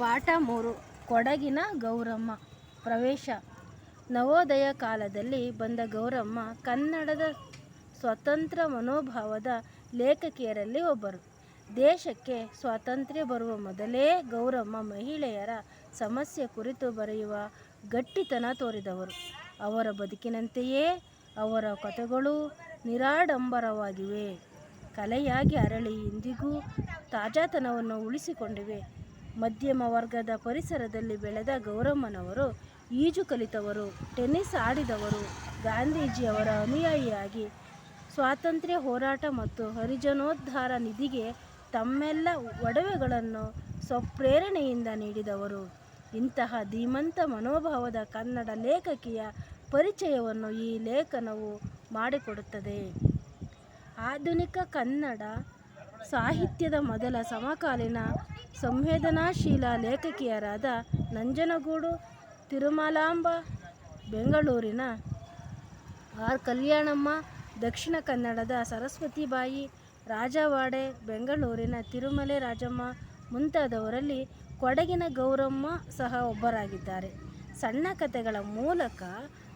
ಪಾಠ ಮೂರು. ಕೊಡಗಿನ ಗೌರಮ್ಮ. ಪ್ರವೇಶ. ನವೋದಯ ಕಾಲದಲ್ಲಿ ಬಂದ ಗೌರಮ್ಮ ಕನ್ನಡದ ಸ್ವತಂತ್ರ ಮನೋಭಾವದ ಲೇಖಕಿಯರಲ್ಲಿ ಒಬ್ಬರು. ದೇಶಕ್ಕೆ ಸ್ವಾತಂತ್ರ್ಯ ಬರುವ ಮೊದಲೇ ಗೌರಮ್ಮ ಮಹಿಳೆಯರ ಸಮಸ್ಯೆ ಕುರಿತು ಬರೆಯುವ ಗಟ್ಟಿತನ ತೋರಿದವರು. ಅವರ ಬದುಕಿನಂತೆಯೇ ಅವರ ಕಥೆಗಳು ನಿರಾಡಂಬರವಾಗಿವೆ. ಕಲೆಯಾಗಿ ಅರಳಿ ಇಂದಿಗೂ ತಾಜಾತನವನ್ನು ಉಳಿಸಿಕೊಂಡಿವೆ. ಮಧ್ಯಮ ವರ್ಗದ ಪರಿಸರದಲ್ಲಿ ಬೆಳೆದ ಗೌರಮ್ಮನವರು, ಈಜು ಕಲಿತವರು ಟೆನ್ನಿಸ್ ಆಡಿದವರು, ಗಾಂಧೀಜಿಯವರ ಅನುಯಾಯಿಯಾಗಿ ಸ್ವಾತಂತ್ರ್ಯ ಹೋರಾಟ ಮತ್ತು ಹರಿಜನೋದ್ಧಾರ ನಿಧಿಗೆ ತಮ್ಮೆಲ್ಲ ಒಡವೆಗಳನ್ನು ಸ್ವಪ್ರೇರಣೆಯಿಂದ ನೀಡಿದವರು. ಇಂತಹ ಧೀಮಂತ ಮನೋಭಾವದ ಕನ್ನಡ ಲೇಖಕಿಯ ಪರಿಚಯವನ್ನು ಈ ಲೇಖನವು ಮಾಡಿಕೊಡುತ್ತದೆ. ಆಧುನಿಕ ಕನ್ನಡ ಸಾಹಿತ್ಯದ ಮೊದಲ ಸಮಕಾಲೀನ ಸಂವೇದನಾಶೀಲ ಲೇಖಕಿಯರಾದ ನಂಜನಗೂಡು, ತಿರುಮಲಾಂಬ, ಬೆಂಗಳೂರಿನ ಆರ್. ಕಲ್ಯಾಣಮ್ಮ, ದಕ್ಷಿಣ ಕನ್ನಡದ ಸರಸ್ವತಿಬಾಯಿ, ರಾಜವಾಡೆ, ಬೆಂಗಳೂರಿನ ತಿರುಮಲೆ ರಾಜಮ್ಮ ಮುಂತಾದವರಲ್ಲಿ ಕೊಡಗಿನ ಗೌರಮ್ಮ ಸಹ ಒಬ್ಬರಾಗಿದ್ದಾರೆ. ಸಣ್ಣ ಕಥೆಗಳ ಮೂಲಕ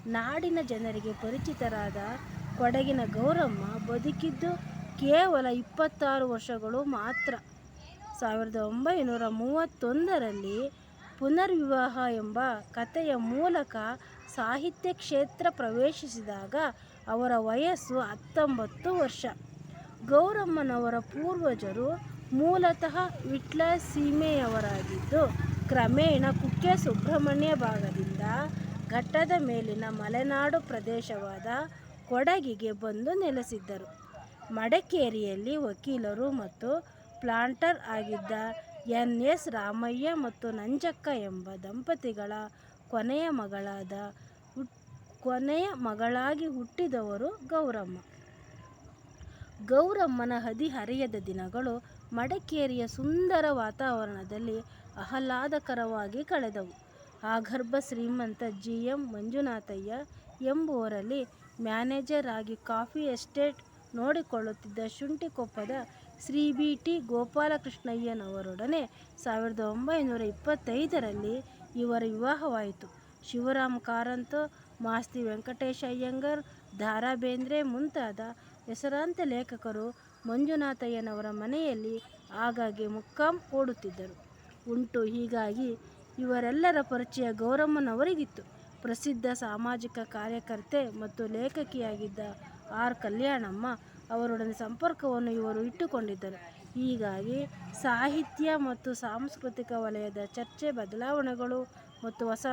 ನಾಡಿನ ಜನರಿಗೆ ಪರಿಚಿತರಾದ ಕೊಡಗಿನ ಗೌರಮ್ಮ ಬದುಕಿದ್ದು ಕೇವಲ ಇಪ್ಪತ್ತಾರು ವರ್ಷಗಳು ಮಾತ್ರ. ಸಾವಿರದ ಒಂಬೈನೂರ ಮೂವತ್ತೊಂದರಲ್ಲಿ ಪುನರ್ವಿವಾಹ ಎಂಬ ಕಥೆಯ ಮೂಲಕ ಸಾಹಿತ್ಯ ಕ್ಷೇತ್ರ ಪ್ರವೇಶಿಸಿದಾಗ ಅವರ ವಯಸ್ಸು ಹತ್ತೊಂಬತ್ತು ವರ್ಷ. ಗೌರಮ್ಮನವರ ಪೂರ್ವಜರು ಮೂಲತಃ ವಿಟ್ಲ ಸೀಮೆಯವರಾಗಿದ್ದು, ಕ್ರಮೇಣ ಕುಕ್ಕೆ ಸುಬ್ರಹ್ಮಣ್ಯ ಭಾಗದಿಂದ ಘಟ್ಟದ ಮೇಲಿನ ಮಲೆನಾಡು ಪ್ರದೇಶವಾದ ಕೊಡಗಿಗೆ ಬಂದು ನೆಲೆಸಿದ್ದರು. ಮಡಿಕೇರಿಯಲ್ಲಿ ವಕೀಲರು ಮತ್ತು ಪ್ಲಾಂಟರ್ ಆಗಿದ್ದ ಎನ್ ಎಸ್ ರಾಮಯ್ಯ ಮತ್ತು ನಂಜಕ್ಕ ಎಂಬ ದಂಪತಿಗಳ ಕೊನೆಯ ಮಗಳಾದ ಕೊನೆಯ ಮಗಳಾಗಿ ಹುಟ್ಟಿದವರು ಗೌರಮ್ಮ. ಗೌರಮ್ಮನ ಹದಿಹರೆಯದ ದಿನಗಳು ಮಡಿಕೇರಿಯ ಸುಂದರ ವಾತಾವರಣದಲ್ಲಿ ಆಹ್ಲಾದಕರವಾಗಿ ಕಳೆದವು. ಆಗರ್ಭ ಶ್ರೀಮಂತ ಜಿ ಎಂ ಮಂಜುನಾಥಯ್ಯ ಎಂಬುವರಲ್ಲಿ ಮ್ಯಾನೇಜರ್ ಆಗಿ ಕಾಫಿ ಎಸ್ಟೇಟ್ ನೋಡಿಕೊಳ್ಳುತ್ತಿದ್ದ ಶುಂಠಿಕೊಪ್ಪದ ಶ್ರೀ ಬಿ ಟಿ ಗೋಪಾಲಕೃಷ್ಣಯ್ಯನವರೊಡನೆ ಸಾವಿರದ ಒಂಬೈನೂರ ಇಪ್ಪತ್ತೈದರಲ್ಲಿ ಇವರ ವಿವಾಹವಾಯಿತು. ಶಿವರಾಮ್ ಕಾರಂತ, ಮಾಸ್ತಿ ವೆಂಕಟೇಶ ಅಯ್ಯಂಗರ್ ದಾರಾ ಬೇಂದ್ರೆ ಮುಂತಾದ ಹೆಸರಾಂತ ಲೇಖಕರು ಮಂಜುನಾಥಯ್ಯನವರ ಮನೆಯಲ್ಲಿ ಆಗಾಗ್ಗೆ ಮುಕ್ಕಾಂ ಓಡುತ್ತಿದ್ದರು. ಉಂಟು ಹೀಗಾಗಿ ಇವರೆಲ್ಲರ ಪರಿಚಯ ಗೌರಮ್ಮನವರಿಗಿತ್ತು. ಪ್ರಸಿದ್ಧ ಸಾಮಾಜಿಕ ಕಾರ್ಯಕರ್ತೆ ಮತ್ತು ಲೇಖಕಿಯಾಗಿದ್ದ ಆರ್ ಕಲ್ಯಾಣಮ್ಮ ಅವರೊಡನೆ ಸಂಪರ್ಕವನ್ನು ಇವರು ಇಟ್ಟುಕೊಂಡಿದ್ದರು. ಹೀಗಾಗಿ ಸಾಹಿತ್ಯ ಮತ್ತು ಸಾಂಸ್ಕೃತಿಕ ವಲಯದ ಚರ್ಚೆ, ಬದಲಾವಣೆಗಳು ಮತ್ತು ಹೊಸ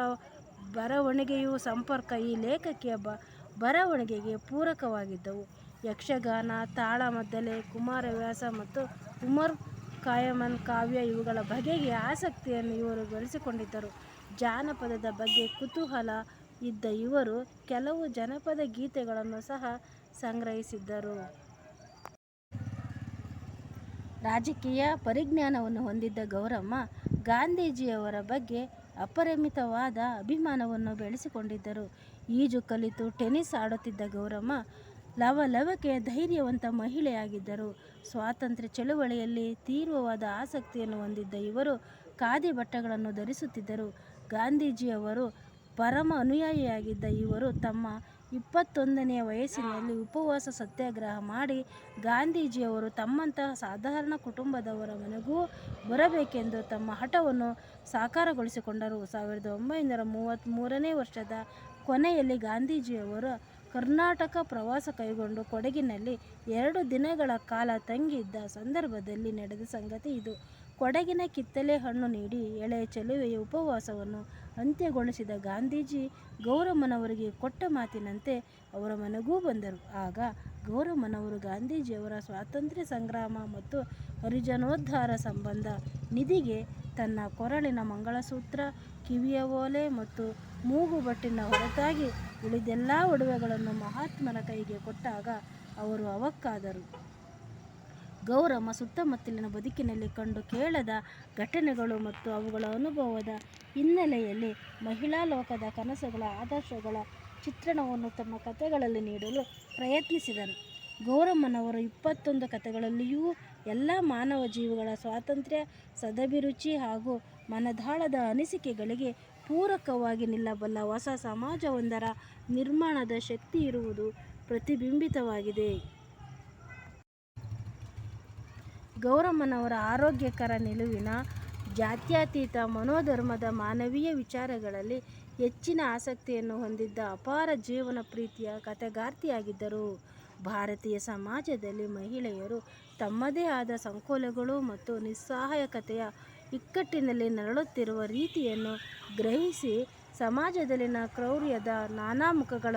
ಬರವಣಿಗೆಯು ಸಂಪರ್ಕ ಈ ಲೇಖಕಿಯ ಬ, ಬರವಣಿಗೆಗೆ ಪೂರಕವಾಗಿದ್ದವು. ಯಕ್ಷಗಾನ, ತಾಳಮದ್ದಲೆ, ಕುಮಾರವ್ಯಾಸ ಮತ್ತು ಉಮರ್ ಕಾಯಮನ್ ಕಾವ್ಯ ಇವುಗಳ ಬಗೆಗೆ ಆಸಕ್ತಿಯನ್ನು ಇವರು ಬೆಳೆಸಿಕೊಂಡಿದ್ದರು. ಜಾನಪದದ ಬಗ್ಗೆ ಕುತೂಹಲ ಇದ್ದ ಇವರು ಕೆಲವು ಜನಪದ ಗೀತೆಗಳನ್ನು ಸಹ ಸಂಗ್ರಹಿಸಿದ್ದರು. ರಾಜಕೀಯ ಪರಿಜ್ಞಾನವನ್ನು ಹೊಂದಿದ್ದ ಗೌರಮ್ಮ ಗಾಂಧೀಜಿಯವರ ಬಗ್ಗೆ ಅಪರಿಮಿತವಾದ ಅಭಿಮಾನವನ್ನು ಬೆಳೆಸಿಕೊಂಡಿದ್ದರು. ಈಜು, ಕಲಿತು, ಟೆನಿಸ್ ಆಡುತ್ತಿದ್ದ ಗೌರಮ್ಮ ಲವಲವಿಕೆಯ ಧೈರ್ಯವಂತ ಮಹಿಳೆಯಾಗಿದ್ದರು. ಸ್ವಾತಂತ್ರ್ಯ ಚಳುವಳಿಯಲ್ಲಿ ತೀವ್ರವಾದ ಆಸಕ್ತಿಯನ್ನು ಹೊಂದಿದ್ದ ಇವರು ಖಾದಿ ಬಟ್ಟೆಗಳನ್ನು ಧರಿಸುತ್ತಿದ್ದರು. ಗಾಂಧೀಜಿಯವರು ಪರಮ ಅನುಯಾಯಿಯಾಗಿದ್ದ ಇವರು ತಮ್ಮ ಇಪ್ಪತ್ತೊಂದನೆಯ ವಯಸ್ಸಿನಲ್ಲಿ ಉಪವಾಸ ಸತ್ಯಾಗ್ರಹ ಮಾಡಿ ಗಾಂಧೀಜಿಯವರು ತಮ್ಮಂತಹ ಸಾಧಾರಣ ಕುಟುಂಬದವರ ಮನೆಗೂ ಬರಬೇಕೆಂದು ತಮ್ಮ ಹಠವನ್ನು ಸಾಕಾರಗೊಳಿಸಿಕೊಂಡರು. ಸಾವಿರದ ಒಂಬೈನೂರ ಮೂವತ್ತ್ಮೂರನೇ ವರ್ಷದ ಕೊನೆಯಲ್ಲಿ ಗಾಂಧೀಜಿಯವರು ಕರ್ನಾಟಕ ಪ್ರವಾಸ ಕೈಗೊಂಡು ಕೊಡಗಿನಲ್ಲಿ ಎರಡು ದಿನಗಳ ಕಾಲ ತಂಗಿದ್ದ ಸಂದರ್ಭದಲ್ಲಿ ನಡೆದ ಸಂಗತಿ ಇದು. ಕೊಡಗಿನ ಕಿತ್ತಲೆ ಹಣ್ಣು ನೀಡಿ ಎಳೆ ಚೆಲುವೆಯ ಉಪವಾಸವನ್ನು ಅಂತ್ಯಗೊಳಿಸಿದ ಗಾಂಧೀಜಿ ಗೌರಮ್ಮನವರಿಗೆ ಕೊಟ್ಟ ಮಾತಿನಂತೆ ಅವರ ಮನೆಗೂ ಬಂದರು. ಆಗ ಗೌರಮ್ಮನವರು ಗಾಂಧೀಜಿಯವರ ಸ್ವಾತಂತ್ರ್ಯ ಸಂಗ್ರಾಮ ಮತ್ತು ಹರಿಜನೋದ್ಧಾರ ಸಂಬಂಧ ನಿಧಿಗೆ ತನ್ನ ಕೊರಳಿನ ಮಂಗಳಸೂತ್ರ, ಕಿವಿಯ ಓಲೆ ಮತ್ತು ಮೂಗುಬಟ್ಟಿನ ಹೊರತಾಗಿ ಉಳಿದೆಲ್ಲ ಒಡವೆಗಳನ್ನು ಮಹಾತ್ಮನ ಕೈಗೆ ಕೊಟ್ಟಾಗ ಅವರು ಅವಕ್ಕಾದರು. ಗೌರಮ್ಮ ಸುತ್ತಮುತ್ತಲಿನ ಬದುಕಿನಲ್ಲಿ ಕಂಡು ಕೇಳದ ಘಟನೆಗಳು ಮತ್ತು ಅವುಗಳ ಅನುಭವದ ಹಿನ್ನೆಲೆಯಲ್ಲಿ ಮಹಿಳಾ ಲೋಕದ ಕನಸುಗಳ ಆದರ್ಶಗಳ ಚಿತ್ರಣವನ್ನು ತಮ್ಮ ಕಥೆಗಳಲ್ಲಿ ನೀಡಲು ಪ್ರಯತ್ನಿಸಿದರು ಗೌರಮ್ಮನವರು ಇಪ್ಪತ್ತೊಂದು ಕಥೆಗಳಲ್ಲಿಯೂ ಎಲ್ಲ ಮಾನವ ಜೀವಿಗಳ ಸ್ವಾತಂತ್ರ್ಯ ಸದಭಿರುಚಿ ಹಾಗೂ ಮನದಾಳದ ಅನಿಸಿಕೆಗಳಿಗೆ ಪೂರಕವಾಗಿ ನಿಲ್ಲಬಲ್ಲ ಹೊಸ ಸಮಾಜವೊಂದರ ನಿರ್ಮಾಣದ ಶಕ್ತಿ ಇರುವುದು ಪ್ರತಿಬಿಂಬಿತವಾಗಿದೆ. ಗೌರಮ್ಮನವರ ಆರೋಗ್ಯಕರ ನಿಲುವಿನ, ಜಾತ್ಯತೀತ ಮನೋಧರ್ಮದ, ಮಾನವೀಯ ವಿಚಾರಗಳಲ್ಲಿ ಹೆಚ್ಚಿನ ಆಸಕ್ತಿಯನ್ನು ಹೊಂದಿದ್ದ ಅಪಾರ ಜೀವನ ಪ್ರೀತಿಯ ಕಥೆಗಾರ್ತಿಯಾಗಿದ್ದರು. ಭಾರತೀಯ ಸಮಾಜದಲ್ಲಿ ಮಹಿಳೆಯರು ತಮ್ಮದೇ ಆದ ಸಂಕೋಲೆಗಳು ಮತ್ತು ನಿಸ್ಸಹಾಯಕತೆಯ ಇಕ್ಕಟ್ಟಿನಲ್ಲಿ ನರಳುತ್ತಿರುವ ರೀತಿಯನ್ನು ಗ್ರಹಿಸಿ ಸಮಾಜದಲ್ಲಿನ ಕ್ರೌರ್ಯದ ನಾನಾ ಮುಖಗಳ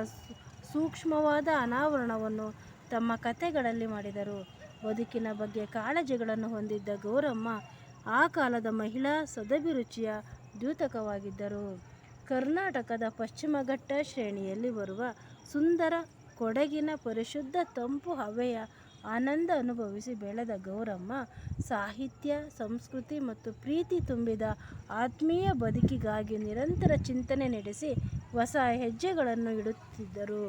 ಸೂಕ್ಷ್ಮವಾದ ಅನಾವರಣವನ್ನು ತಮ್ಮ ಕಥೆಗಳಲ್ಲಿ ಮಾಡಿದರು. ಬದುಕಿನ ಬಗ್ಗೆ ಕಾಳಜಿಗಳನ್ನು ಹೊಂದಿದ್ದ ಗೌರಮ್ಮ ಆ ಕಾಲದ ಮಹಿಳಾ ಸದಭಿರುಚಿಯ ದ್ಯೋತಕವಾಗಿದ್ದರು. ಕರ್ನಾಟಕದ ಪಶ್ಚಿಮಘಟ್ಟ ಶ್ರೇಣಿಯಲ್ಲಿ ಬರುವ ಸುಂದರ ಕೊಡಗಿನ ಪರಿಶುದ್ಧ ತಂಪು ಹವೆಯ ಆನಂದ ಅನುಭವಿಸಿ ಬೆಳೆದ ಗೌರಮ್ಮ ಸಾಹಿತ್ಯ, ಸಂಸ್ಕೃತಿ ಮತ್ತು ಪ್ರೀತಿ ತುಂಬಿದ ಆತ್ಮೀಯ ಬದುಕಿಗಾಗಿ ನಿರಂತರ ಚಿಂತನೆ ನಡೆಸಿ ಹೊಸ ಹೆಜ್ಜೆಗಳನ್ನು ಇಡುತ್ತಿದ್ದರು.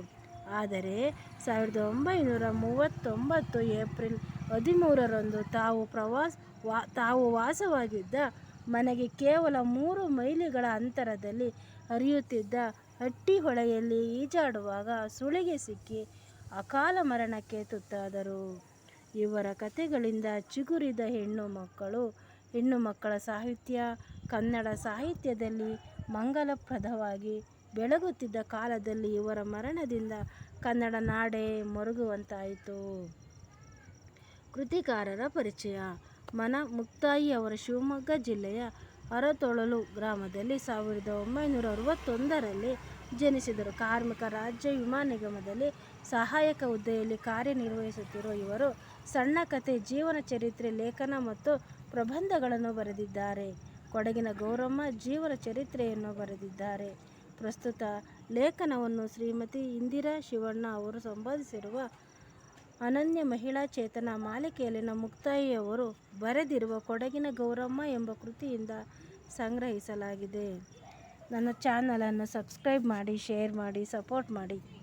ಆದರೆ ಸಾವಿರದ ಒಂಬೈನೂರ ಮೂವತ್ತೊಂಬತ್ತು ಏಪ್ರಿಲ್ ಹದಿಮೂರರಂದು ತಾವು ವಾಸವಾಗಿದ್ದ ಮನೆಗೆ ಕೇವಲ ಮೂರು ಮೈಲಿಗಳ ಅಂತರದಲ್ಲಿ ಹರಿಯುತ್ತಿದ್ದ ಹಟ್ಟಿ ಹೊಳೆಯಲ್ಲಿ ಈಜಾಡುವಾಗ ಸುಳಿಗೆ ಸಿಕ್ಕಿ ಅಕಾಲ ಮರಣಕ್ಕೆ ತುತ್ತಾದರು. ಇವರ ಕಥೆಗಳಿಂದ ಚಿಗುರಿದ ಹೆಣ್ಣು ಮಕ್ಕಳ ಸಾಹಿತ್ಯ, ಕನ್ನಡ ಸಾಹಿತ್ಯದಲ್ಲಿ ಮಂಗಲಪ್ರದವಾಗಿ ಬೆಳಗುತ್ತಿದ್ದ ಕಾಲದಲ್ಲಿ ಇವರ ಮರಣದಿಂದ ಕನ್ನಡ ನಾಡೇ ಮರುಗುವಂತಾಯಿತು. ಕೃತಿಕಾರರ ಪರಿಚಯ ಮನ ಮುಕ್ತಾಯಿ ಅವರು ಶಿವಮೊಗ್ಗ ಜಿಲ್ಲೆಯ ಅರತೊಳಲು ಗ್ರಾಮದಲ್ಲಿ ಸಾವಿರದ ಒಂಬೈನೂರ ಅರವತ್ತೊಂದರಲ್ಲಿ ಜನಿಸಿದರು. ಕಾರ್ಮಿಕ ರಾಜ್ಯ ವಿಮಾ ನಿಗಮದಲ್ಲಿ ಸಹಾಯಕ ಹುದ್ದೆಯಲ್ಲಿ ಕಾರ್ಯನಿರ್ವಹಿಸುತ್ತಿರುವ ಇವರು ಸಣ್ಣ ಕಥೆ, ಜೀವನ ಚರಿತ್ರೆ ಲೇಖನ ಮತ್ತು ಪ್ರಬಂಧಗಳನ್ನು ಬರೆದಿದ್ದಾರೆ. ಕೊಡಗಿನ ಗೌರಮ್ಮ ಜೀವನ ಚರಿತ್ರೆಯನ್ನು ಬರೆದಿದ್ದಾರೆ. ಪ್ರಸ್ತುತ ಲೇಖನವನ್ನು ಶ್ರೀಮತಿ ಇಂದಿರಾ ಶಿವಣ್ಣ ಅವರು ಸಂಪಾದಿಸಿರುವ ಅನನ್ಯ ಮಹಿಳಾ ಚೇತನ ಮಾಲಿಕೆಯಲ್ಲಿನ ಮುಕ್ತಾಯಿಯವರು ಬರೆದಿರುವ ಕೊಡಗಿನ ಗೌರಮ್ಮ ಎಂಬ ಕೃತಿಯಿಂದ ಸಂಗ್ರಹಿಸಲಾಗಿದೆ. ನನ್ನ ಚಾನಲನ್ನು ಸಬ್ಸ್ಕ್ರೈಬ್ ಮಾಡಿ, ಶೇರ್ ಮಾಡಿ, ಸಪೋರ್ಟ್ ಮಾಡಿ.